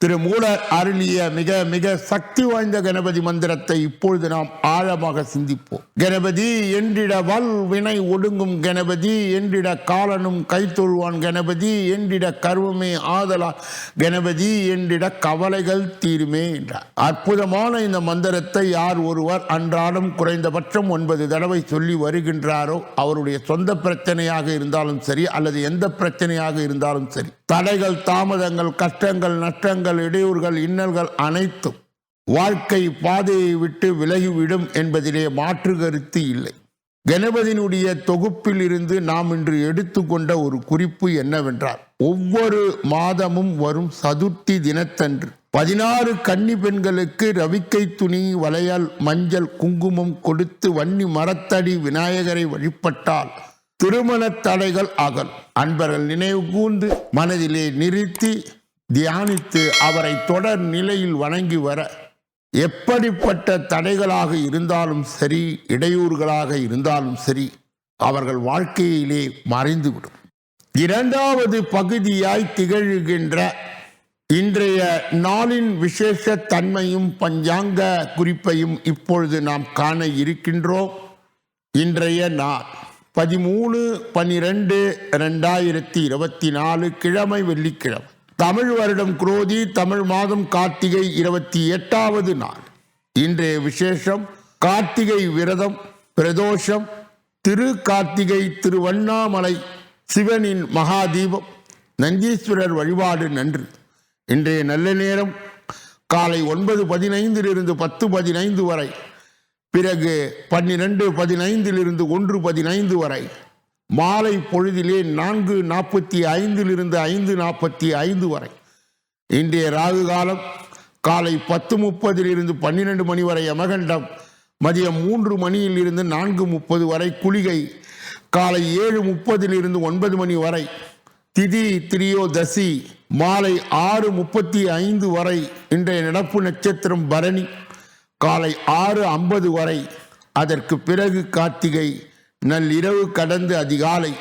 திரு molar அருளிய மிக மிக சக்தி வாய்ந்த கணபதி மந்திரத்தை இப்பொழுது நாம் ஆழமாக சிந்திப்போம். கணபதி என்றிட வல் வினை ஒடுங்கும் கணபதி என்றிட காலனும் கைத்தொழுவான் கணபதி என்றிட கர்வமே ஆதலா கணபதி என்றிட கவலைகள் தீருமே என்றார். அற்புதமான இந்த மந்திரத்தை யார் ஒருவர் அன்றாடம் குறைந்தபட்சம் ஒன்பது தடவை சொல்லி வருகின்றாரோ அவருடைய சொந்த பிரச்சனையாக இருந்தாலும் சரி அல்லது எந்த பிரச்சனையாக இருந்தாலும் சரி தடைகள் தாமதங்கள் கஷ்டங்கள் நஷ்டங்கள் இடையூறுகள் இன்னல்கள் அனைத்தும் வாழ்க்கை பாதையை விட்டு விலகிவிடும் என்பதிலே மாற்று கருத்து இல்லை. கணபதியினுடைய தொகுப்பில் இருந்து நாம் இன்று எடுத்துக்கொண்ட ஒரு குறிப்பு என்னவென்றால் ஒவ்வொரு மாதமும் வரும் சதுர்த்தி தினத்தன்று பதினாறு கன்னி பெண்களுக்கு ரவிக்கை துணி வளையல் மஞ்சள் குங்குமம் கொடுத்து வன்னி மரத்தடி விநாயகரை வழிபட்டால் திருமண தடைகள் அகல் அன்பர்கள் நினைவு கூர்ந்து மனதிலே நிறுத்தி தியானித்து அவரை தொடர் நிலையில் வணங்கி வர எப்படிப்பட்ட தடைகளாக இருந்தாலும் சரி இடையூறுகளாக இருந்தாலும் சரி அவர்கள் வாழ்க்கையிலே மறைந்துவிடும். இரண்டாவது பகுதியாய் திகழ்கின்ற இன்றைய நாளின் விசேஷ தன்மையும் பஞ்சாங்க குறிப்பையும் இப்பொழுது நாம் காண இருக்கின்றோம். இன்றைய நாள். பதிமூணு பனிரெண்டு ரெண்டாயிரத்தி இருபத்தி நாலு கிழமை வெள்ளிக்கிழமை. தமிழ் வருடம் குரோதி தமிழ் மாதம் கார்த்திகை இருபத்தி எட்டாவது நாள். இன்றைய விசேஷம் கார்த்திகை விரதம் பிரதோஷம் திரு கார்த்திகை திருவண்ணாமலை சிவனின் மகாதீபம். நந்தீஸ்வரர் வழிபாடு நன்று. இன்றைய நல்ல நேரம் காலை ஒன்பது பதினைந்திலிருந்து பத்து பதினைந்து வரை. பிறகு பன்னிரெண்டு பதினைந்திலிருந்து ஒன்று பதினைந்து வரை மாலை பொழுதிலே நான்கு நாற்பத்தி ஐந்திலிருந்து ஐந்து நாற்பத்தி ஐந்து வரை. இன்றைய ராகு காலம் காலை பத்து முப்பதிலிருந்து பன்னிரெண்டு மணி வரை யமகண்டம் மதியம் மூன்று மணியில் இருந்து நான்கு முப்பது வரை குளிகை காலை ஏழு முப்பதிலிருந்து ஒன்பது மணி வரை திதி திரியோதசி மாலை ஆறு முப்பத்தி ஐந்து வரை இன்றைய நடப்பு நட்சத்திரம் பரணி. காலை ஆறு ஐம்பது வரை அதற்கு பிறகு கார்த்திகை நள்ளிரவு கடந்து அதிகாலை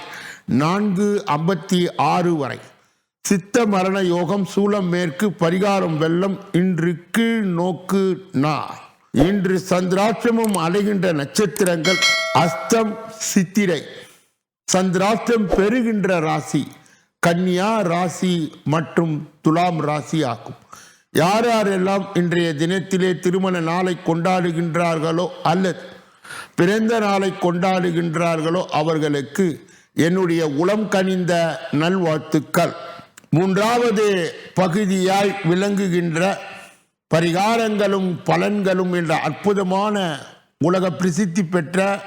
நான்கு ஐம்பத்தி ஆறு வரை. சித்த மரண யோகம் சூலம் மேற்கு பரிகாரம் வெள்ளம் இன்று கீழ் நோக்கு நா. இன்று சந்திராஷ்டமும் அடைகின்ற நட்சத்திரங்கள் அஸ்தம் சித்திரை. சந்திராஷ்டம் பெறுகின்ற ராசி கன்னியா ராசி மற்றும் துலாம் ராசி ஆகும். யார் யாரெல்லாம் இன்றைய தினத்திலே திருமண நாளை கொண்டாடுகின்றார்களோ அல்லது பிறந்த நாளை கொண்டாடுகின்றார்களோ அவர்களுக்கு என்னுடைய உளம் கனிந்த நல்வாழ்த்துக்கள். மூன்றாவது பகுதியாய் விளங்குகின்ற பரிகாரங்களும் பலன்களும் என்ற அற்புதமான உலக பிரசித்தி பெற்ற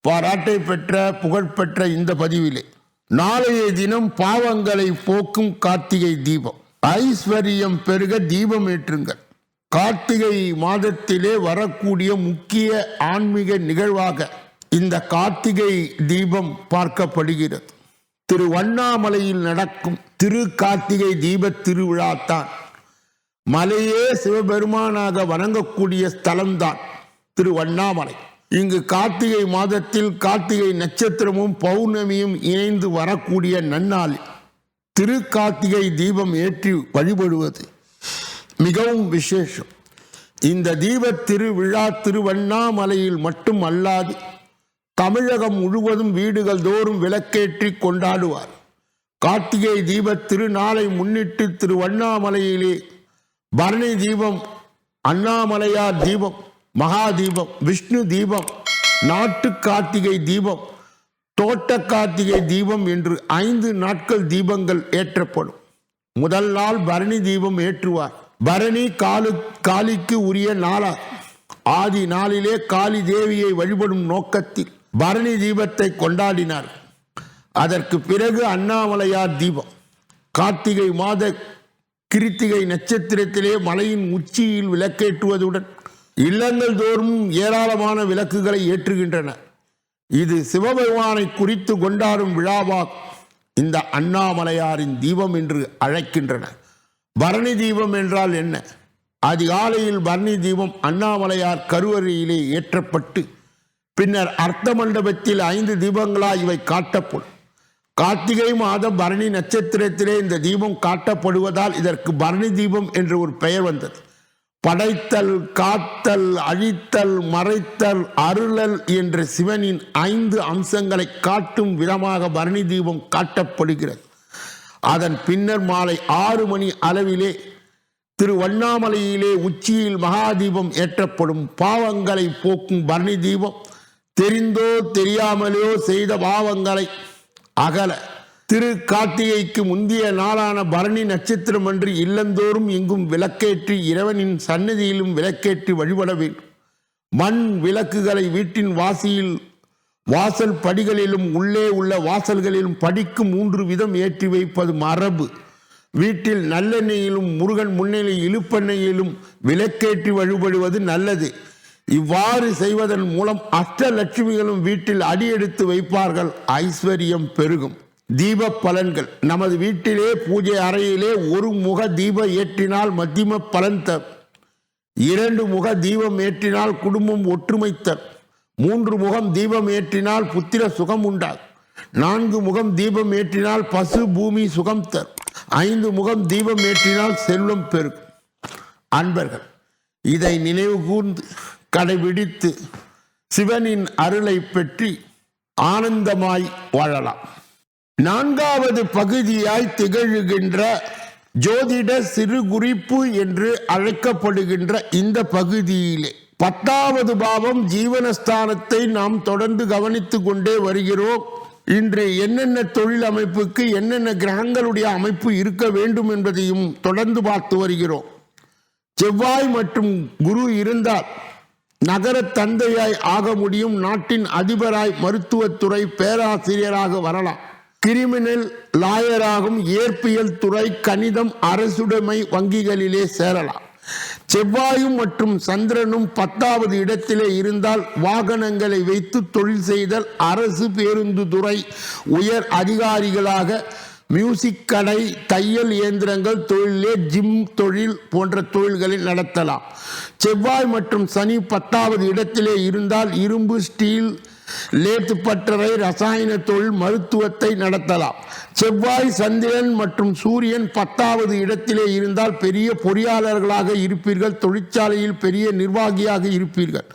பாராட்டை பெற்ற புகழ்பெற்ற இந்த பதிவிலே. நாளைய தினம் பாவங்களை போக்கும் கார்த்திகை தீபம். ஐஸ்வர்யம் பெருக தீபம் ஏற்றுங்கள். கார்த்திகை மாதத்திலே வரக்கூடிய முக்கிய ஆன்மீக நிகழ்வாக இந்த கார்த்திகை தீபம் பார்க்கப்படுகிறது. திரு வண்ணாமலையில் நடக்கும் திரு கார்த்திகை தீப திருவிழா தான் மலையே சிவபெருமானாக வணங்கக்கூடிய ஸ்தலம்தான் திரு வண்ணாமலை. இங்கு கார்த்திகை மாதத்தில் கார்த்திகை நட்சத்திரமும் பௌர்ணமியும் இணைந்து வரக்கூடிய நன்னாளில் திருக்கார்த்திகை தீபம் ஏற்றி வழிபடுவது மிகவும் விசேஷம். இந்த தீப திருவிழா திருவண்ணாமலையில் மட்டும் அல்லாது தமிழகம் முழுவதும் வீடுகள் தோறும் விளக்கேற்றி கொண்டாடுவார். கார்த்திகை தீப திருநாளை முன்னிட்டு திருவண்ணாமலையிலே பரணி தீபம் அண்ணாமலையார் தீபம் மகா தீபம் விஷ்ணு தீபம் நாட்டு கார்த்திகை தீபம் தோட்ட கார்த்திகை தீபம் என்று ஐந்து நாட்கள் தீபங்கள் ஏற்றப்படும். முதல் நாள் பரணி தீபம் ஏற்றுவார். பரணி காலு காளிக்கு உரிய நாளா ஆதி நாளிலே காளி தேவியை வழிபடும் நோக்கத்தில் பரணி தீபத்தை கொண்டாடினார். அதற்கு பிறகு அண்ணாமலையார் தீபம். கார்த்திகை மாத கிருத்திகை நட்சத்திரத்திலே மலையின் உச்சியில் விளக்கேற்றுவதுடன் இல்லங்கள் தோறும் ஏராளமான விளக்குகளை ஏற்றுகின்றன. இது சிவபெருமானை குறித்து கொண்டாடும் விழாவாக இந்த அண்ணாமலையாரின் தீபம் என்று அழைக்கின்றன. பரணி தீபம் என்றால் என்ன? அதிகாலையில் பரணி தீபம் அண்ணாமலையார் கருவறையிலே ஏற்றப்பட்டு பின்னர் அர்த்த மண்டபத்தில் ஐந்து தீபங்களாய் இவை காட்டப்படும். கார்த்திகை மாதம் பரணி நட்சத்திரத்திலே இந்த தீபம் காட்டப்படுவதால் இதற்கு பரணி தீபம் என்று ஒரு பெயர் வந்தது. படைத்தல் காத்தல் அழித்தல் மறைத்தல் அருளல் என்ற சிவனின் ஐந்து அம்சங்களை காட்டும் விதமாக பரணி தீபம் காட்டப்படுகிறது. அதன் பின்னர் மாலை ஆறு மணி அளவிலே திருவண்ணாமலையிலே உச்சியில் மகாதீபம் ஏற்றப்படும் பாவங்களை போக்கும் பரணி தீபம் தெரிந்தோ தெரியாமலோ செய்த பாவங்களை அகல திரு கார்த்திகைக்கு முந்தைய நாளான பரணி நட்சத்திரம் அன்று இல்லந்தோறும் எங்கும் விளக்கேற்றி இறைவனின் சன்னதியிலும் விளக்கேற்றி வழிபட வேண்டும். மண் விளக்குகளை வீட்டின் வாசியில் வாசல் படிகளிலும் உள்ளே உள்ள வாசல்களிலும் படிக்கு மூன்று விதம் ஏற்றி வைப்பது மரபு. வீட்டில் நல்லெண்ணெயிலும் முருகன் முன்னிலை இழுப்பெண்ணெயிலும் விளக்கேற்றி வழிபடுவது நல்லது. இவ்வாறு செய்வதன் மூலம் அஷ்டலட்சுமிகளும் வீட்டில் அடியெடுத்து வைப்பார்கள். ஐஸ்வர்யம் பெருகும். தீப பலன்கள் நமது வீட்டிலே பூஜை அறையிலே ஒரு முக தீபம் ஏற்றினால் மத்தியம பலன் தரும் இரண்டு முக தீபம் ஏற்றினால் குடும்பம் ஒற்றுமை தரும் மூன்று முகம் தீபம் ஏற்றினால் புத்திர சுகம் உண்டாகும் நான்கு முகம் தீபம் ஏற்றினால் பசு பூமி சுகம் தர் ஐந்து முகம் தீபம் ஏற்றினால் செல்வம் பெருகும். அன்பர்கள் இதை நினைவு கூர்ந்து கடைபிடித்து சிவனின் அருளை பெற்றி ஆனந்தமாய் வாழலாம். நான்காவது பகுதியாய் திகழ்கின்ற ஜோதிட சிறு குறிப்பு என்று அழைக்கப்படுகின்ற இந்த பகுதியிலே. பத்தாவது பாவம் ஜீவனஸ்தானத்தை நாம் தொடர்ந்து கவனித்து கொண்டே வருகிறோம். இன்று என்னென்ன தொழில் அமைப்புக்கு என்னென்ன கிரகங்களுடைய அமைப்பு இருக்க வேண்டும் என்பதையும் தொடர்ந்து பார்த்து வருகிறோம். செவ்வாய் மற்றும் குரு இருந்தால் நகர தந்தையாய் ஆக முடியும். நாட்டின் அதிபராய் மருத்துவத்துறை பேராசிரியராக வரலாம். கிரிமினல் லாயராகும் இயற்பியல் துறை கணிதம் அரசுடைமை வங்கிகளிலே சேரலாம். செவ்வாயும் மற்றும் சந்திரனும் பத்தாவது இடத்திலே இருந்தால் வாகனங்களை வைத்து தொழில் செய்தல் அரசு பேருந்து துறை உயர் அதிகாரிகளாக மியூசிக் கடை தையல் இயந்திரங்கள் தொழிலே ஜிம் தொழில் போன்ற தொழில்களை நடத்தலாம். செவ்வாய் மற்றும் சனி பத்தாவது இடத்திலே இருந்தால் இரும்பு ஸ்டீல் லேத்து பற்றவை ரசாயன தொழில் மருத்துவத்தை நடத்தலாம். செவ்வாய் சந்திரன் மற்றும் சூரியன் பத்தாவது இடத்திலே இருந்தால் பெரிய பொறியாளர்களாக இருப்பீர்கள். தொழிற்சாலையில் பெரிய நிர்வாகியாக இருப்பீர்கள்.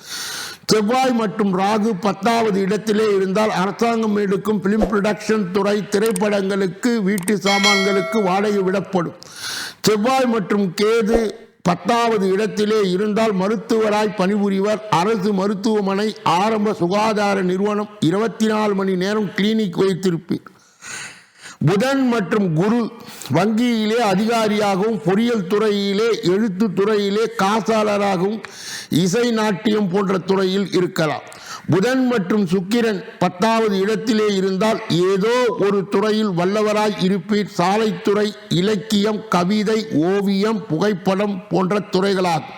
செவ்வாய் மற்றும் ராகு பத்தாவது இடத்திலே இருந்தால் அரசாங்கம் எடுக்கும் பிலிம் ப்ரொடக்ஷன் துறை திரைப்படங்களுக்கு வீட்டு சாமான்களுக்கு வாடகை விடப்படும். செவ்வாய் மற்றும் கேது பத்தாவது இடத்திலே இருந்தால் மருத்துவராய் பணிபுரிவர். அரசு மருத்துவமனை ஆரம்ப சுகாதார நிறுவனம் இருபத்தி நாலு மணி நேரம் கிளினிக் வைத்திருப்பீர். புதன் மற்றும் குரு வங்கியிலே அதிகாரியாகவும் பொறியியல் துறையிலே எழுத்து துறையிலே காசாளராகவும் இசை நாட்டியம் போன்ற துறையில் இருக்கலாம். புதன் மற்றும் சுக்கிரன் பத்தாவது இடத்திலே இருந்தால் ஏதோ ஒரு துறையில் வல்லவராய் இருப்பீர். சாலைத்துறை இலக்கியம் கவிதை ஓவியம் புகைப்படம் போன்ற துறைகளாகும்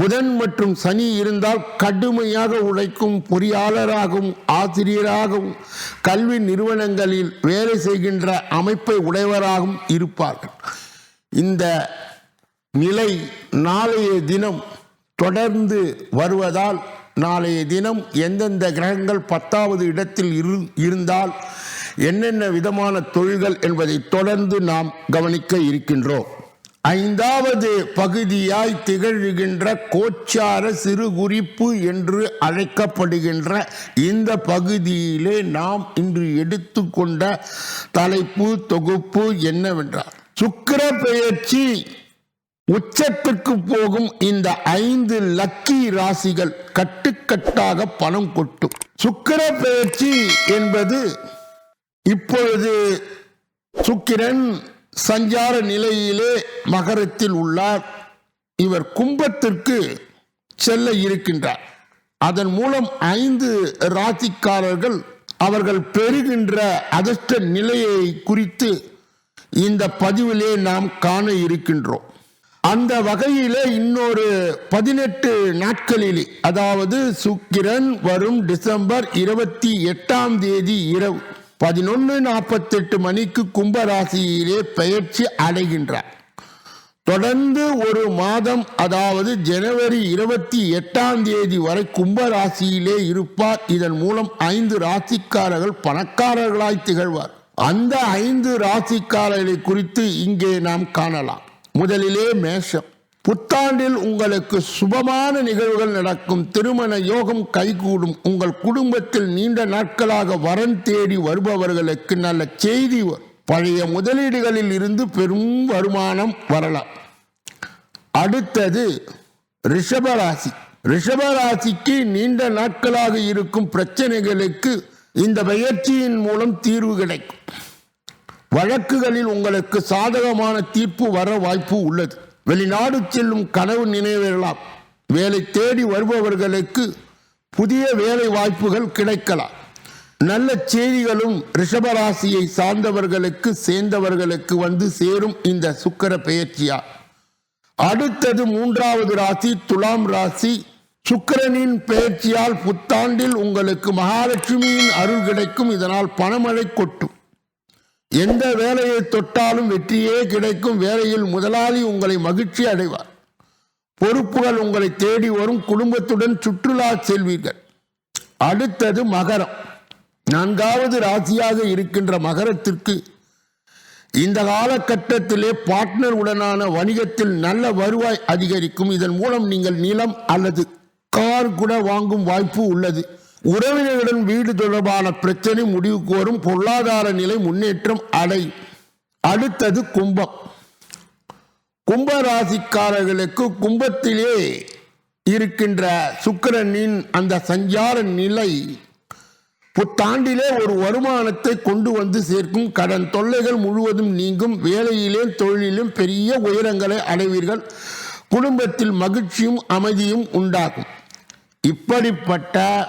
புதன் மற்றும் சனி இருந்தால் கடுமையாக உழைக்கும் பொறியாளராகவும் ஆசிரியராகவும் கல்வி நிறுவனங்களில் வேலை செய்கின்ற அமைப்பை உடையவராகவும் இருப்பார்கள். இந்த நிலை நாளைய தினம் தொடர்ந்து வருவதால் நாளைய தினம் எந்தெந்த கிரகங்கள் பத்தாவது இடத்தில் இரு இருந்தால் என்னென்ன விதமான தொழில்கள் என்பதை தொடர்ந்து நாம் கவனிக்க இருக்கின்றோம். ஐந்தாவது பகுதியாய் திகழ்கின்ற கோச்சார சிறு குறிப்பு என்று அழைக்கப்படுகின்ற இந்த பகுதியிலே நாம் இன்று எடுத்துக்கொண்ட தலைப்பு தொகுப்பு என்னவென்றால் சுக்கிர பெயர்ச்சி உச்சத்துக்கு போகும் இந்த ஐந்து லக்கி ராசிகள் கட்டுக்கட்டாக பணம் கொட்டும் சுக்கிர பெயர்ச்சி என்பது இப்பொழுது சுக்கிரன் சஞ்சார நிலையிலே மகரத்தில் உள்ளார். இவர் கும்பத்திற்கு செல்ல இருக்கின்றார். அதன் மூலம் ஐந்து ராசிக்காரர்கள் அவர்கள் பெறுகின்ற அதிர்ஷ்ட நிலையை குறித்து இந்த பதிவிலே நாம் காண இருக்கின்றோம். அந்த வகையிலே இன்னொரு பதினெட்டு நாட்களில் அதாவது சுக்கிரன் வரும் டிசம்பர் இருபத்தி எட்டாம் தேதி இரவு பதினொன்று நாற்பத்தெட்டு மணிக்கு கும்பராசியிலே பயிற்சி அடைகின்றார். தொடர்ந்து ஒரு மாதம் அதாவது ஜனவரி இருபத்தி எட்டாம் தேதி வரை கும்பராசியிலே இருப்பார். இதன் மூலம் ஐந்து ராசிக்காரர்கள் பணக்காரர்களாய் திகழ்வார். அந்த ஐந்து ராசிக்காரர்களை குறித்து இங்கே நாம் காணலாம். முதலிலே மேஷம். புத்தாண்டில் உங்களுக்கு சுபமான நிகழ்வுகள் நடக்கும். திருமண யோகம் கைகூடும். உங்கள் குடும்பத்தில் நீண்ட நாட்களாக வரன் தேடி வருபவர்களுக்கு நல்ல செய்தி பழைய முதலீடுகளில் இருந்து பெரும் வருமானம் வரலாம். அடுத்தது ரிஷபராசி. ரிஷபராசிக்கு நீண்ட நாட்களாக இருக்கும் பிரச்சனைகளுக்கு இந்த பயிற்சியின் மூலம் தீர்வு கிடைக்கும். வழக்குகளில் உங்களுக்கு சாதகமான தீர்ப்பு வர வாய்ப்பு உள்ளது. வெளிநாடு செல்லும் கனவு நினைவேறலாம். வேலை தேடி வருபவர்களுக்கு புதிய வேலை வாய்ப்புகள் கிடைக்கலாம். நல்ல செய்திகளும் ரிஷபராசியை சார்ந்தவர்களுக்கு சேர்ந்தவர்களுக்கு வந்து சேரும் இந்த சுக்கர பெயர்ச்சியா அடுத்தது மூன்றாவது ராசி துலாம் ராசி. சுக்கிரனின் பெயர்ச்சியால் புத்தாண்டில் உங்களுக்கு மகாலட்சுமியின் அருள் கிடைக்கும். இதனால் பணமழை கொட்டும். எந்த வேலையை தொட்டாலும் வெற்றியே கிடைக்கும். வேலையில் முதலாளி உங்களை மகிழ்ச்சி அடைவார். பொறுப்புகள் உங்களை தேடி வரும். குடும்பத்துடன் சுற்றுலா செல்வீர்கள். அடுத்தது மகரம். நான்காவது ராசியாக இருக்கின்ற மகரத்திற்கு இந்த காலகட்டத்திலே பார்ட்னர் உடனான வணிகத்தில் நல்ல வருவாய் அதிகரிக்கும். இதன் மூலம் நீங்கள் நிலம் அல்லது கார் கூட வாங்கும் வாய்ப்பு உள்ளது. உறவினர்களுடன் வீடு தொடர்பான பிரச்சனை முடிவுக்கு வரும் பொருளாதார நிலை முன்னேற்றம் அடை. அடுத்தது கும்பம். கும்ப ராசிக்காரர்களுக்கு கும்பத்திலே இருக்கின்ற சுக்கிரனின் அந்த சஞ்சார நிலை புத்தாண்டிலே ஒரு வருமானத்தை கொண்டு வந்து சேர்க்கும். கடன் தொல்லைகள் முழுவதும் நீங்கும். வேலையிலே தொழிலிலும் பெரிய உயரங்களை அடைவீர்கள். குடும்பத்தில் மகிழ்ச்சியும் அமைதியும் உண்டாகும். இப்படிப்பட்ட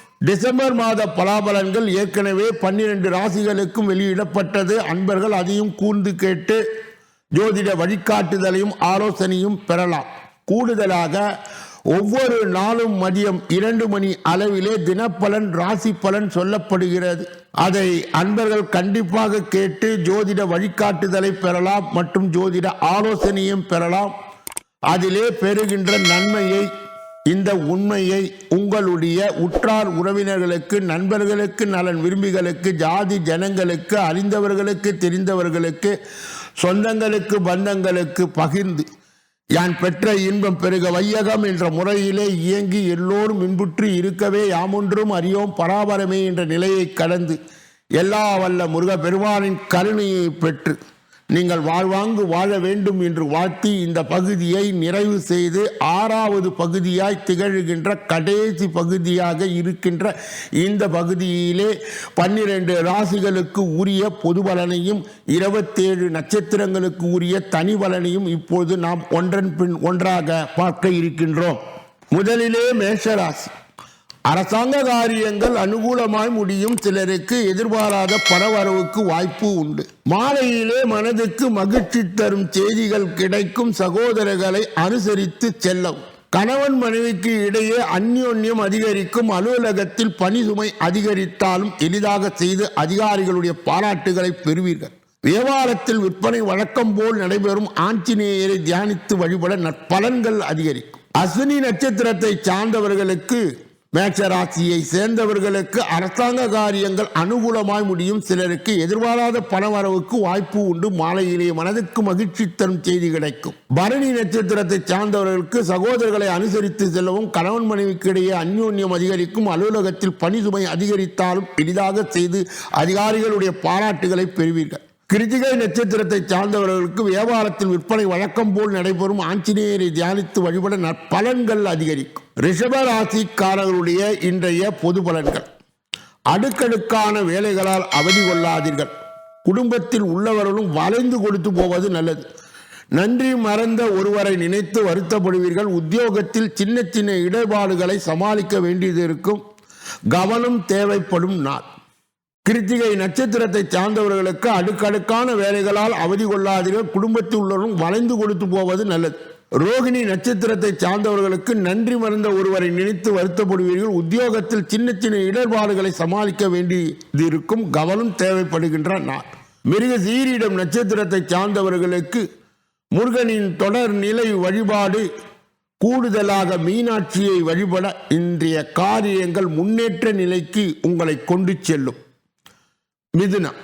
டிசம்பர் மாத பலாபலன்கள் ஏற்கனவே பன்னிரண்டு ராசிகளுக்கும் வெளியிடப்பட்டது. அன்பர்கள் அதையும் கூர்ந்து கேட்டு ஜோதிட வழிகாட்டுதலையும் ஆலோசனையும் பெறலாம். கூடுதலாக ஒவ்வொரு நாளும் மதியம் இரண்டு மணி அளவிலே தினப்பலன் ராசி பலன் சொல்லப்படுகிறது. அதை அன்பர்கள் கண்டிப்பாக கேட்டு ஜோதிட வழிகாட்டுதலை பெறலாம் மற்றும் ஜோதிட ஆலோசனையும் பெறலாம். அதிலே பெறுகின்ற நன்மையை இந்த உண்மையை உங்களுடைய உற்றார் உறவினர்களுக்கு நண்பர்களுக்கு நலன் விரும்பிகளுக்கு ஜாதி ஜனங்களுக்கு அறிந்தவர்களுக்கு தெரிந்தவர்களுக்கு சொந்தங்களுக்கு பந்தங்களுக்கு பகிர்ந்து யான் பெற்ற இன்பம் பெருக வையகம் என்ற முறையிலே இயங்கி எல்லோரும் இன்புற்று இருக்கவே யாமொன்றும் அறியோம் பராபரமே என்ற நிலையை கடந்து எல்லா வல்ல முருக பெருமானின் கருணையை பெற்று நீங்கள் வாழ்வாங்கு வாழ வேண்டும் என்று வாழ்த்தி இந்த பகுதியை நிறைவு செய்து ஆறாவது பகுதியாய் திகழ்கின்ற கடைசி பகுதியாக இருக்கின்ற இந்த பகுதியிலே பன்னிரண்டு ராசிகளுக்கு உரிய பொது பலனையும் இருபத்தேழு நட்சத்திரங்களுக்கு உரிய தனி பலனையும் இப்போது நாம் ஒன்றன் பின் ஒன்றாக பார்க்க இருக்கின்றோம். முதலிலே மேஷராசி. அரசாங்க காரியங்கள் அனுகூலமாய் முடியும் சிலருக்கு எதிர்பாராத பணவரவுக்கு வாய்ப்பு உண்டு. மாலையிலே மனதுக்கு மகிழ்ச்சி தரும் செய்திகள் கிடைக்கும் சகோதரர்களை அனுசரித்து செல்லவும் கணவன் மனைவிக்கு இடையே அந்யோன்யம் அதிகரிக்கும் அலுவலகத்தில் பணி சுமை அதிகரித்தாலும் எளிதாக செய்து அதிகாரிகளுடைய பாராட்டுகளை பெறுவீர்கள். வியாபாரத்தில் விற்பனை வழக்கம் போல் நடைபெறும் ஆஞ்சநேயரை தியானித்து வழிபட நற்பலன்கள் அதிகரிக்கும். அஸ்வினி நட்சத்திரத்தை சார்ந்தவர்களுக்கு மேட்சராசியை சேர்ந்தவர்களுக்கு அரசாங்க காரியங்கள் அனுகூலமாய் முடியும். சிலருக்கு எதிர்பாராத பணவரவுக்கு வாய்ப்பு உண்டு. மாலையிலேயே மனதுக்கு மகிழ்ச்சி தரும் செய்தி கிடைக்கும். பரணி நட்சத்திரத்தை சார்ந்தவர்களுக்கு சகோதரர்களை அனுசரித்து செல்லவும் கணவன் மனைவிக்கு இடையே அந்யோன்யம் அதிகரிக்கும். அலுவலகத்தில் பணி சுமை அதிகரித்தாலும் எளிதாக செய்து அதிகாரிகளுடைய பாராட்டுகளை பெறுவீர்கள். கிருத்திகை நட்சத்திரத்தை சார்ந்தவர்களுக்கு வியாபாரத்தில் விற்பனை வழக்கம் போல் நடைபெறும் ஆஞ்சநேயரை தியானித்து வழிபட நற்பலன்கள் அதிகரிக்கும். ரிஷப ராசிக்காரர்களுடைய இன்றைய பொது பலன்கள். அடுக்கடுக்கான வேலைகளால் அவதி கொள்ளாதீர்கள். குடும்பத்தில் உள்ளவர்களும் வளைந்து கொடுத்து போவது நல்லது. நன்றி மறந்த ஒருவரை நினைத்து வருத்தப்படுவீர்கள். உத்தியோகத்தில் சின்ன சின்ன இடர்பாடுகளை சமாளிக்க வேண்டியது இருக்கும். கவனம் தேவைப்படும் நாள். கிருத்திகை நட்சத்திரத்தை சார்ந்தவர்களுக்கு அடுக்கடுக்கான வேலைகளால் அவதி கொள்ளாதீர்கள். குடும்பத்தில் உள்ளவரும் வளைந்து கொடுத்து போவது நல்லது. ரோகிணி நட்சத்திரத்தை சார்ந்தவர்களுக்கு நன்றி மறந்த ஒருவரை நினைத்து வருத்தப்படுவீர்கள். உத்தியோகத்தில் சின்ன சின்ன இடர்பாடுகளை சமாளிக்க வேண்டியது இருக்கும் கவனம் தேவைப்படுகின்ற நான் மிருக சீரிடம் நட்சத்திரத்தை சார்ந்தவர்களுக்கு முருகனின் தொடர் நிலை வழிபாடு கூடுதலாக மீனாட்சியை வழிபட இன்றைய காரியங்கள் முன்னேற்ற நிலைக்கு உங்களை கொண்டு செல்லும். மிதுனம்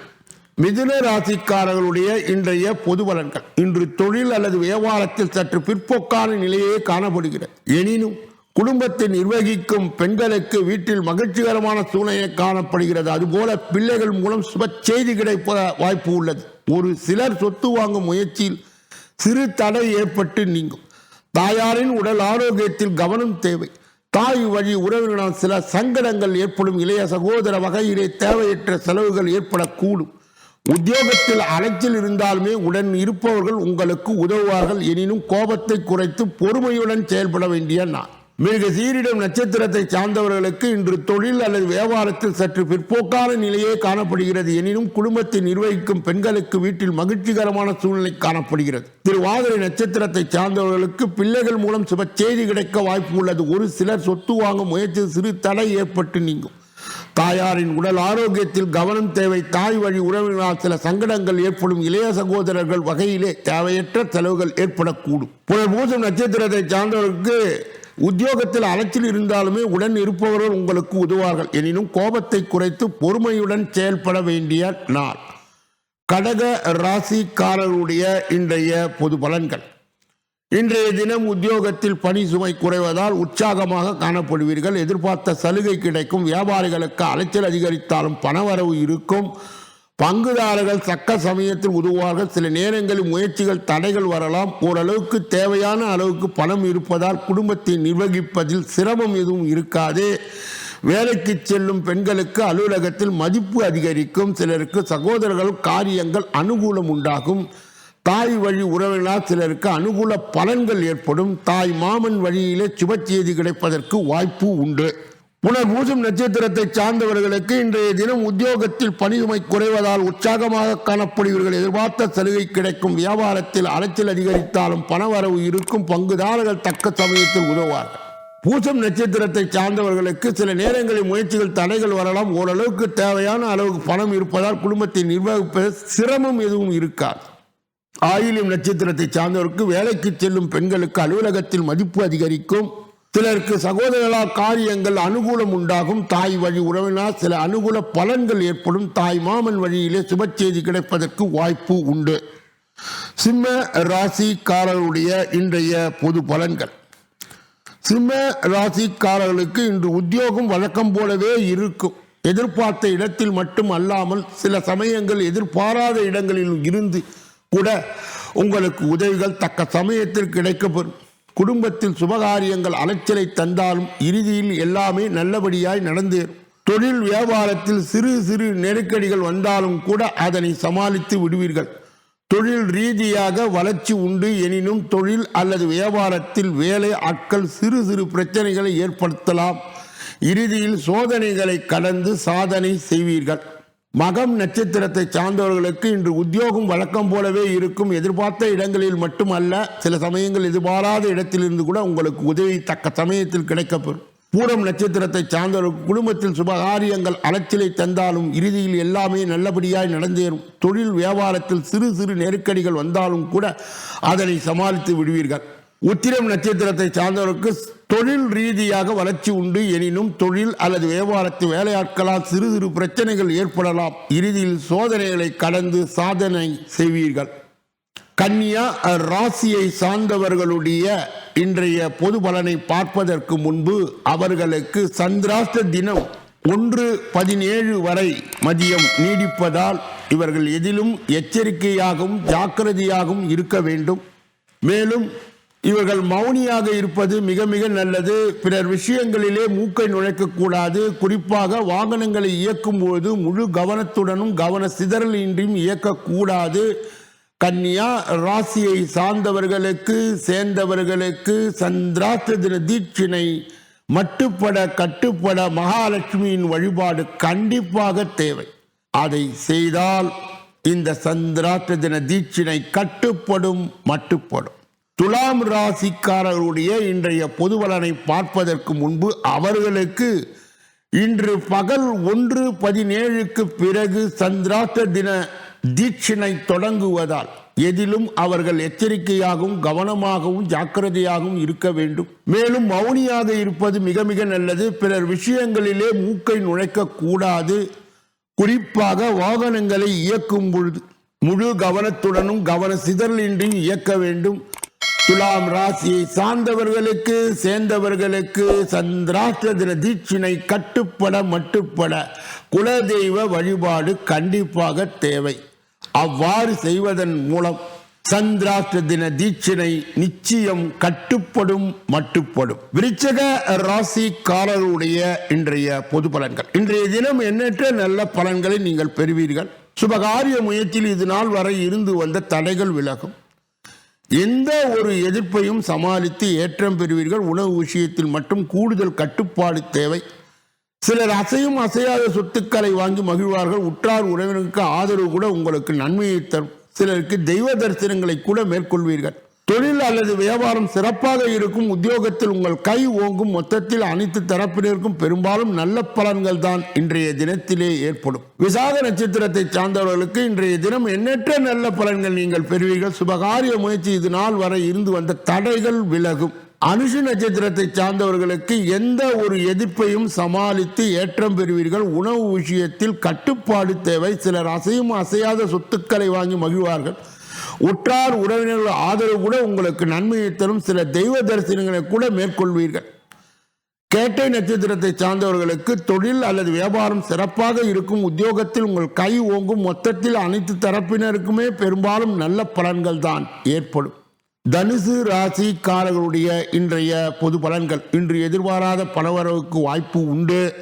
மிதுன ராசிக்காரர்களுடைய இன்றைய பொது பலன்கள். இன்று தொழில் அல்லது வியாபாரத்தில் சற்று பிற்போக்கான நிலையே காணப்படுகிறது. எனினும் குடும்பத்தை நிர்வகிக்கும் பெண்களுக்கு வீட்டில் மகிழ்ச்சிகரமான சூழ்நிலை காணப்படுகிறது. அதுபோல பிள்ளைகள் மூலம் சுப செய்தி கிடைப்ப வாய்ப்பு உள்ளது. ஒரு சிலர் சொத்து வாங்கும் முயற்சியில் சிறு தடை ஏற்பட்டு நீங்கும். தாயாரின் உடல் ஆரோக்கியத்தில் கவனம் தேவை. தாய் வழி உறவினரால் சில சங்கடங்கள் ஏற்படும் இளைய சகோதர வகையிலே தேவையற்ற செலவுகள் ஏற்படக்கூடும். உத்தியோகத்தில் அலைச்சல் இருந்தாலுமே உடன் இருப்பவர்கள் உங்களுக்கு உதவுவார்கள். எனினும் கோபத்தை குறைத்து பொறுமையுடன் செயல்பட வேண்டிய நான் மிக சீரிடம் நட்சத்திரத்தை சார்ந்தவர்களுக்கு இன்று தொழில் அல்லது வியாபாரத்தில் சற்று பிற்போக்கான நிலையே காணப்படுகிறது. எனினும் குடும்பத்தை நிர்வகிக்கும் பெண்களுக்கு வீட்டில் மகிழ்ச்சிகரமான சூழ்நிலை காணப்படுகிறது. திருவாதிரை நட்சத்திரத்தை சார்ந்தவர்களுக்கு பிள்ளைகள் மூலம் சுப செய்தி கிடைக்க வாய்ப்பு உள்ளது. ஒரு சிலர் சொத்து வாங்கும் முயற்சி சிறு தடை ஏற்பட்டு நீங்கும். தாயாரின் உடல் ஆரோக்கியத்தில் கவனம் தேவை. தாய் வழி உறவினால் சில சங்கடங்கள் ஏற்படும். இளைய சகோதரர்கள் வகையிலே தேவையற்ற செலவுகள் ஏற்படக்கூடும். புனர்பூசம் நட்சத்திரத்தை சார்ந்தவர்களுக்கு உத்தியோகத்தில் அலைச்சல் இருந்தாலுமே உடன் இருப்பவர்கள் உங்களுக்கு உதவார்கள் எனினும் கோபத்தை குறைத்து பொறுமையுடன் செயல்பட வேண்டிய நாள். கடக ராசிக்காரருடைய இன்றைய பொது பலன்கள். இன்றைய தினம் உத்தியோகத்தில் பணி சுமை குறைவதால் உற்சாகமாக காணப்படுவீர்கள். எதிர்பார்த்த சலுகை கிடைக்கும். வியாபாரிகளுக்கு அலைச்சல் அதிகரித்தாலும் பணவரவு இருக்கும். பங்குதாரர்கள் தக்க சமயத்தில் உதவுவார்கள். சில நேரங்களில் முயற்சிகள் தடைகள் வரலாம். ஓரளவுக்கு தேவையான அளவுக்கு பணம் இருப்பதால் குடும்பத்தை நிர்வகிப்பதில் சிரமம் எதுவும் இருக்காது. வேலைக்கு செல்லும் பெண்களுக்கு அலுவலகத்தில் மதிப்பு அதிகரிக்கும். சிலருக்கு சகோதரர்கள் காரியங்கள் அனுகூலம் உண்டாகும். தாய் வழி உறவினால் சிலருக்கு அனுகூல பலன்கள் ஏற்படும். தாய் மாமன் வழியிலே சுப செய்தி கிடைப்பதற்கு வாய்ப்பு உண்டு. புனர்பூசம் நட்சத்திரத்தை சார்ந்தவர்களுக்கு இன்றைய தினம் உத்தியோகத்தில் பணியுமை குறைவதால் உற்சாகமாக காணப்படுவீர்கள். எதிர்பார்த்த சலுகை கிடைக்கும். வியாபாரத்தில் அலைச்சல் அதிகரித்தாலும் பணவரவு இருக்கும். பங்குதாரர்கள் தக்க சமயத்தில் உதவுவார்கள். பூசம் நட்சத்திரத்தை சார்ந்தவர்களுக்கு சில நேரங்களில் முயற்சிகள் தடைகள் வரலாம். ஓரளவுக்கு தேவையான அளவுக்கு பணம் இருப்பதால் குடும்பத்தை நிர்வகிப்பது சிரமம் எதுவும் இருக்காது. ஆயிலியம் நட்சத்திரத்தை சார்ந்தவருக்கு வேலைக்கு செல்லும் பெண்களுக்கு அலுவலகத்தில் மதிப்பு அதிகரிக்கும். சிலருக்கு சகோதரலா காரியங்கள் அனுகூலம் உண்டாகும். தாய் வழி உறவினால் சில அனுகூல பலன்கள் ஏற்படும். தாய் மாமன் வழியிலே சுப செய்தி கிடைப்பதற்கு வாய்ப்பு உண்டு. சிம்ம ராசிக்காரருடைய இன்றைய பொது பலன்கள். சிம்ம ராசிக்காரர்களுக்கு இன்று உத்தியோகம் வழக்கம் போலவே இருக்கும். எதிர்பார்த்த இடத்தில் மட்டும் அல்லாமல் சில சமயங்கள் எதிர்பாராத இடங்களில் இருந்து கூட உங்களுக்கு உதவிகள் தக்க சமயத்தில் கிடைக்கப்பெறும். குடும்பத்தில் சுபகாரியங்கள் அலைச்சலை தந்தாலும் இறுதியில் எல்லாமே நல்லபடியாய் நடந்தேறும் தொழில் வியாபாரத்தில் சிறு சிறு நெருக்கடிகள் வந்தாலும் கூட அதனை சமாளித்து விடுவீர்கள். தொழில் ரீதியாக வளர்ச்சி உண்டு எனினும் தொழில் அல்லது வியாபாரத்தில் வேலை ஆட்கள் சிறு சிறு பிரச்சனைகளை ஏற்படுத்தலாம். இறுதியில் சோதனைகளை கடந்து சாதனை செய்வீர்கள். மகம் நட்சத்திரத்தை சார்ந்தவர்களுக்கு இன்று உத்தியோகம் வழக்கம் போலவே இருக்கும் எதிர்பார்த்த இடங்களில் மட்டுமல்ல சில சமயங்கள் எதிர்பாராத இடத்திலிருந்து கூட உங்களுக்கு உதவி தக்க சமயத்தில் கிடைக்கப்பெறும். பூரம் நட்சத்திரத்தை சார்ந்தவர்கள் குடும்பத்தில் சுபகாரியங்கள் அலைச்சலை தந்தாலும் இறுதியில் எல்லாமே நல்லபடியாய் நடந்தேறும். தொழில் வியாபாரத்தில் சிறு சிறு நெருக்கடிகள் வந்தாலும் கூட அதனை சமாளித்து விடுவீர்கள். உத்திரம் நட்சத்திரத்தை சார்ந்தவருக்கு தொழில் ரீதியாக வளர்ச்சி உண்டு எனினும் தொழில் அல்லது வியாபாரத்து வேலையாட்களால் சிறு சிறு பிரச்சனைகள் ஏற்படலாம். இறுதியில் சோதனைகளை கடந்து சாதனை செய்வீர்கள். கன்னியா ராசியை சார்ந்தவர்களுடைய இன்றைய பொது பலனை பார்ப்பதற்கு முன்பு அவர்களுக்கு சந்திராஷ்ட தினம் ஒன்று பதினேழு வரை மதியம் நீடிப்பதால் இவர்கள் எதிலும் எச்சரிக்கையாகவும் ஜாக்கிரதையாகவும் இருக்க வேண்டும். மேலும் இவர்கள் மௌனியாக இருப்பது மிக மிக நல்லது. பிறர் விஷயங்களிலே மூக்கை நுழைக்கக்கூடாது. குறிப்பாக வாகனங்களை இயக்கும் போது முழு கவனத்துடனும் கவன சிதறலின்றியும் இயக்கக்கூடாது. கன்னியா ராசியை சார்ந்தவர்களுக்கு சேர்ந்தவர்களுக்கு சந்திராஷ்ட தின தீட்சினை மட்டுப்பட கட்டுப்பட மகாலட்சுமியின் வழிபாடு கண்டிப்பாக தேவை. அதை செய்தால் இந்த சந்திராஷ்ட தின தீட்சினை கட்டுப்படும் மட்டுப்படும். துலாம் ராசிக்காரர்களுடைய இன்றைய பொதுவலனை பார்ப்பதற்கு முன்பு அவர்களுக்கு இன்று பகல் ஒன்று பதினேழுக்கு பிறகு சந்திராஷ்ட தின தீட்சினை தொடங்குவதால் எதிலும் அவர்கள் எச்சரிக்கையாகவும் கவனமாகவும் ஜாக்கிரதையாகவும் இருக்க வேண்டும். மேலும் மௌனியாக இருப்பது மிக மிக நல்லது. பிறர் விஷயங்களிலே மூக்கை நுழைக்க கூடாது. குறிப்பாக வாகனங்களை இயக்கும் பொழுது முழு கவனத்துடனும் கவன சிதறலின்றி இயக்க வேண்டும். துலாம் ராசியை சார்ந்தவர்களுக்கு சேர்ந்தவர்களுக்கு சந்திராஷ்டிர தின தீட்சினை கட்டுப்பட மட்டுப்பட குலதெய்வ வழிபாடு கண்டிப்பாக தேவை. அவ்வாறு செய்வதன் மூலம் சந்திராஷ்ட தின தீட்சினை நிச்சயம் கட்டுப்படும் மட்டுப்படும். விருச்சக ராசிக்காரருடைய இன்றைய பொது பலன்கள். இன்றைய தினம் எண்ணற்ற நல்ல பலன்களை நீங்கள் பெறுவீர்கள். சுபகாரிய முயற்சியில் இது நாள் வரை இருந்து வந்த தடைகள் விலகும். எந்த ஒரு எதிர்ப்பையும் சமாளித்து ஏற்றம் பெறுவீர்கள். உணவு விஷயத்தில் மட்டும் கூடுதல் கட்டுப்பாடு தேவை. சிலர் அசையும் அசையாத சொத்துக்களை வாங்கி மகிழ்வார்கள். உற்றார் உறவினருக்கு ஆதரவு கூட உங்களுக்கு நன்மையை தரும். சிலருக்கு தெய்வ தரிசனங்களை கூட மேற்கொள்வீர்கள். தொழில் அல்லது வியாபாரம் சிறப்பாக இருக்கும் உத்தியோகத்தில் உங்கள் கை ஓங்கும் மொத்தத்தில் அனைத்து தரப்பினருக்கும் பெரும்பாலும் நல்ல பலன்கள் தான் இன்றைய தினத்திலே ஏற்படும். விசாக நட்சத்திரத்தை சார்ந்தவர்களுக்கு இன்றைய தினம் எண்ணற்ற நல்ல பலன்கள் நீங்கள் பெறுவீர்கள். சுபகாரிய முயற்சி இது நாள் வரை இருந்து வந்த தடைகள் விலகும். அனுஷ நட்சத்திரத்தை சார்ந்தவர்களுக்கு எந்த ஒரு எதிர்ப்பையும் சமாளித்து ஏற்றம் பெறுவீர்கள். உணவு விஷயத்தில் கட்டுப்பாடு தேவை. சிலர் அசையும் அசையாத சொத்துக்களை வாங்கி மகிழ்வார்கள். உற்றார் உறவினர்கள் ஆதரவு கூட உங்களுக்கு நன்மையை தரும். சில தெய்வ தரிசனங்களை கூட மேற்கொள்வீர்கள். கேட்டை நட்சத்திரத்தை சார்ந்தவர்களுக்கு தொழில் அல்லது வியாபாரம் சிறப்பாக இருக்கும். உத்தியோகத்தில் உங்கள் கை ஓங்கும். மொத்தத்தில் அனைத்து தரப்பினருக்குமே பெரும்பாலும் நல்ல பலன்கள் தான் ஏற்படும். தனுசு ராசிக்காரர்களுடைய இன்றைய பொது பலன்கள். இன்று எதிர்பாராத பணவரவுக்கு வாய்ப்பு உண்டு.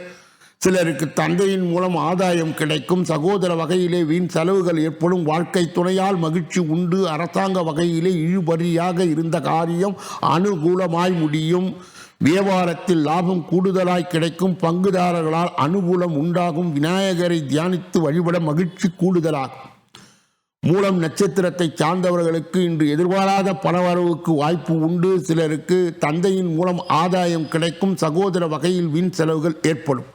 சிலருக்கு தந்தையின் மூலம் ஆதாயம் கிடைக்கும். சகோதர வகையிலே வீண் செலவுகள் ஏற்படும். வாழ்க்கை துணையால் மகிழ்ச்சி உண்டு. அரசாங்க வகையிலே இழுபறியாக இருந்த காரியம் அனுகூலமாய் முடியும். வியாபாரத்தில் லாபம் கூடுதலாய் கிடைக்கும். பங்குதாரர்களால் அனுகூலம் உண்டாகும். விநாயகரை தியானித்து வழிபட மகிழ்ச்சி கூடுதலாகும். மூலம் நட்சத்திரத்தை சார்ந்தவர்களுக்கு இன்று எதிர்பாராத பணவரவுக்கு வாய்ப்பு உண்டு. சிலருக்கு தந்தையின் மூலம் ஆதாயம் கிடைக்கும். சகோதர வகையில் வீண் செலவுகள் ஏற்படும்.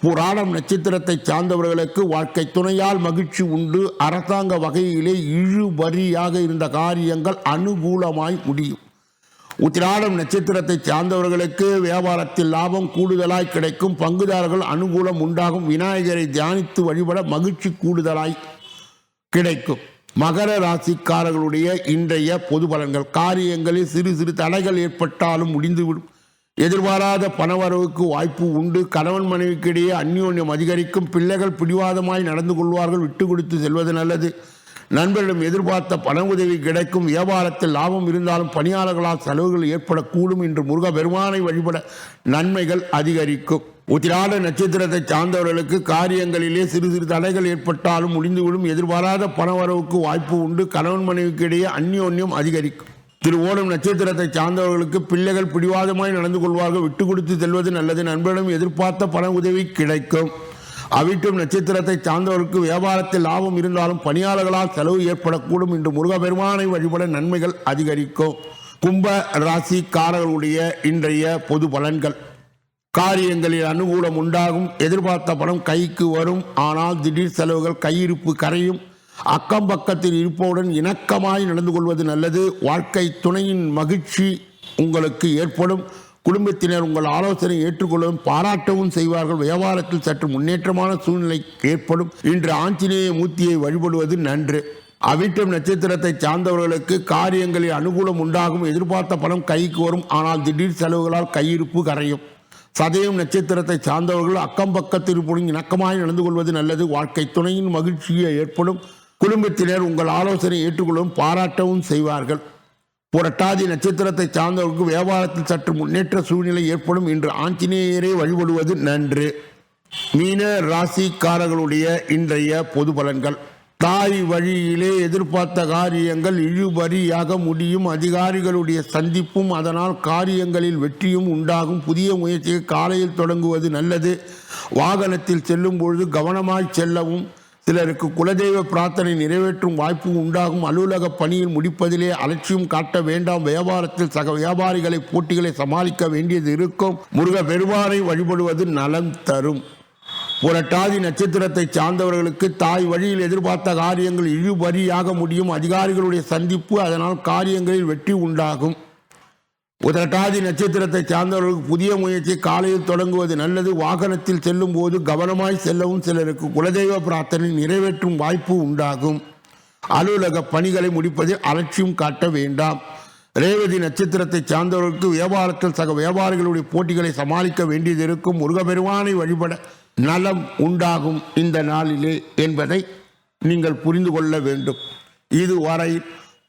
புராணம் நட்சத்திரத்தை சார்ந்தவர்களுக்கு வாழ்க்கை துணையால் மகிழ்ச்சி உண்டு. அரசாங்க வகையிலே இழுபறியாக இருந்த காரியங்கள் அனுகூலமாய் முடியும். உத்திராடம் நட்சத்திரத்தை சார்ந்தவர்களுக்கு வியாபாரத்தில் லாபம் கூடுதலாய் கிடைக்கும். பங்குதாரர்கள் அனுகூலம் உண்டாகும். விநாயகரை தியானித்து வழிபட மகிழ்ச்சி கூடுதலாய் கிடைக்கும். மகர ராசிக்காரர்களுடைய இன்றைய பொது பலன்கள். காரியங்களில் சிறு சிறு தடைகள் ஏற்பட்டாலும் முடிந்துவிடும். எதிர்பாராத பணவரவுக்கு வாய்ப்பு உண்டு. கணவன் மனைவிக்கிடையே அந்யோன்யம் அதிகரிக்கும். பிள்ளைகள் பிடிவாதமாய் நடந்து கொள்வார்கள். விட்டு கொடுத்து செல்வது நல்லது. நண்பரிடம் எதிர்பார்த்த பண உதவி கிடைக்கும். வியாபாரத்தில் லாபம் இருந்தாலும் பணியாளர்களால் செலவுகள் ஏற்படக்கூடும் என்று முருக பெருமானை வழிபட நன்மைகள் அதிகரிக்கும். உத்திராட நட்சத்திரத்தை சார்ந்தவர்களுக்கு காரியங்களிலே சிறு சிறு தடைகள் ஏற்பட்டாலும் முடிந்துவிடும். எதிர்பாராத பணவரவுக்கு வாய்ப்பு உண்டு. கணவன் மனைவிக்கு இடையே அந்யோன்யம் அதிகரிக்கும். திரு ஓடும் நட்சத்திரத்தை சார்ந்தவர்களுக்கு பிள்ளைகள் பிடிவாதமாய் நடந்து கொள்வார்கள். விட்டு கொடுத்து செல்வது நல்லது. நண்பரிடம் எதிர்பார்த்த பண உதவி கிடைக்கும். அவிட்டும் நட்சத்திரத்தை சார்ந்தவருக்கு வியாபாரத்தில் லாபம் இருந்தாலும் பணியாளர்களால் செலவு ஏற்படக்கூடும் என்று முருகப்பெருமானை வழிபட நன்மைகள் அதிகரிக்கும். கும்ப ராசிக்காரர்களுடைய இன்றைய பொது பலன்கள். காரியங்களில் அனுகூலம் உண்டாகும். எதிர்பார்த்த பணம் கைக்கு வரும். ஆனால் திடீர் செலவுகள் கையிருப்பு கரையும். அக்கம் பக்கத்தில் இருப்பவுடன் இணக்கமாய் நடந்து கொள்வது நல்லது. வாழ்க்கை துணையின் மகிழ்ச்சி உங்களுக்கு ஏற்படும். குடும்பத்தினர் உங்கள் ஆலோசனை ஏற்றுக்கொள்ளவும் பாராட்டவும் செய்வார்கள். வியாபாரத்தில் சற்று முன்னேற்றமான சூழ்நிலை ஏற்படும். இன்று ஆஞ்சநேய மூர்த்தியை வழிபடுவது நன்று. அவிட்டம் நட்சத்திரத்தை சார்ந்தவர்களுக்கு காரியங்களில் அனுகூலம் உண்டாகும். எதிர்பார்த்த பணம் கைக்கு வரும். ஆனால் திடீர் செலவுகளால் கையிருப்பு கரையும். சதயம் நட்சத்திரத்தை சார்ந்தவர்கள் அக்கம் பக்கத்தில் இருப்பதும் இணக்கமாய் நடந்து கொள்வது நல்லது. வாழ்க்கை துணையின் மகிழ்ச்சியை ஏற்படும். குடும்பத்தினர் உங்கள் ஆலோசனை ஏற்றுக்கொள்ளவும் பாராட்டவும் செய்வார்கள். புரட்டாதி நட்சத்திரத்தை சார்ந்தவர்களுக்கு வியாபாரத்தில் சற்று முன்னேற்ற சூழ்நிலை ஏற்படும் இன்று ஆஞ்சநேயரை வழிபடுவது நன்று. மீன ராசிக்காரர்களுடைய இன்றைய பொது பலன்கள். தாய் வழியிலே எதிர்பார்த்த காரியங்கள் இழுபறியாக முடியும். அதிகாரிகளுடைய சந்திப்பும் அதனால் காரியங்களில் வெற்றியும் உண்டாகும். புதிய முயற்சியை காலையில் தொடங்குவது நல்லது. வாகனத்தில் செல்லும் பொழுது கவனமாய் செல்லவும். சிலருக்கு குலதெய்வ பிரார்த்தனை நிறைவேற்றும் வாய்ப்பு உண்டாகும். அலுவலக பணியில் முடிப்பதிலே அலட்சியம் காட்ட வேண்டாம். வியாபாரத்தில் சக வியாபாரிகளை போட்டிகளை சமாளிக்க வேண்டியது இருக்கும். முருக பெருமானை வழிபடுவது நலம் தரும். புரட்டாதி நட்சத்திரத்தை சார்ந்தவர்களுக்கு தாய் வழியில் எதிர்பார்த்த காரியங்கள் இழுபறியாக முடியும். அதிகாரிகளுடைய சந்திப்பு அதனால் காரியங்களில் வெற்றி உண்டாகும். உதரட்டாதி நட்சத்திரத்தை சார்ந்தவர்களுக்கு புதிய முயற்சி காலையில் தொடங்குவது நல்லது. வாகனத்தில் செல்லும் போது கவனமாய் செல்லவும் சிலருக்கு குலதெய்வ பிரார்த்தனை நிறைவேற்றும் வாய்ப்பு உண்டாகும். அலுவலக பணிகளை முடிப்பதில் அலட்சியம் காட்ட வேண்டாம். ரேவதி நட்சத்திரத்தை சார்ந்தவர்களுக்கு வியாபாரத்தில் சக வியாபாரிகளுடைய போட்டிகளை சமாளிக்க வேண்டியது இருக்கும். முருகபெருமானை வழிபட நலம் உண்டாகும் இந்த நாளிலே என்பதை நீங்கள் புரிந்து கொள்ள வேண்டும். இதுவரை